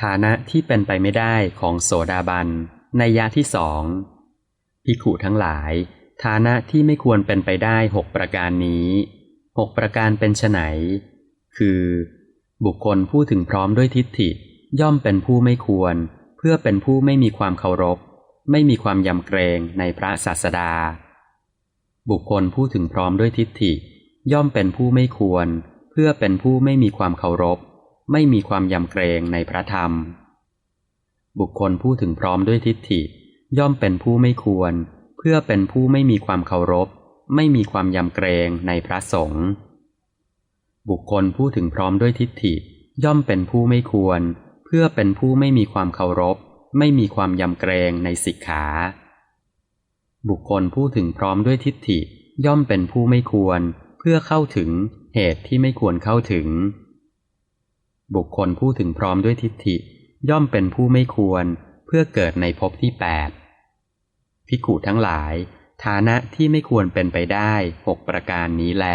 ฐานะที่เป็นไปไม่ได้ของโสดาบันในยะที่สองพิขุทั้งหลาย ฐานะที่ไม่ควรเป็นไปได้หกประการนี้หกประการเป็นไนคือ บุคคลผู้ถึงพร้อมด้วยทิฏฐิ ย่อมเป็นผู้ไม่ควร เพื่อเป็นผู้ไม่มีความเคารพ ไม่มีความยำเกรงในพระศาสดา บุคคลผู้ถึงพร้อมด้วยทิฏฐิ ย่อมเป็นผู้ไม่ควร เพื่อเป็นผู้ไม่มีความเคารพ ไม่มีความยำเกรงในพระธรรม บุคคลผู้ถึงพร้อมด้วยทิฏฐิ ย่อมเป็นผู้ไม่ควร เพื่อเป็นผู้ไม่มีความเคารพ ไม่มีความยำเกรงในพระสงฆ์บุคคลผู้ถึงพร้อมด้วยทิฏฐิ ย่อมเป็นผู้ไม่ควร เพื่อเป็นผู้ไม่มีความเคารพ ไม่มีความยำเกรงในสิกขา บุคคลผู้ถึงพร้อมด้วยทิฏฐิ ย่อมเป็นผู้ไม่ควร เพื่อเข้าถึงเหตุที่ไม่ควรเข้าถึง บุคคลผู้ถึงพร้อมด้วยทิฏฐิ ย่อมเป็นผู้ไม่ควรเพื่อเกิดในภพที่แปดพิกุทั้งหลาย ฐานะที่ไม่ควรเป็นไปได้หกประการนี้แล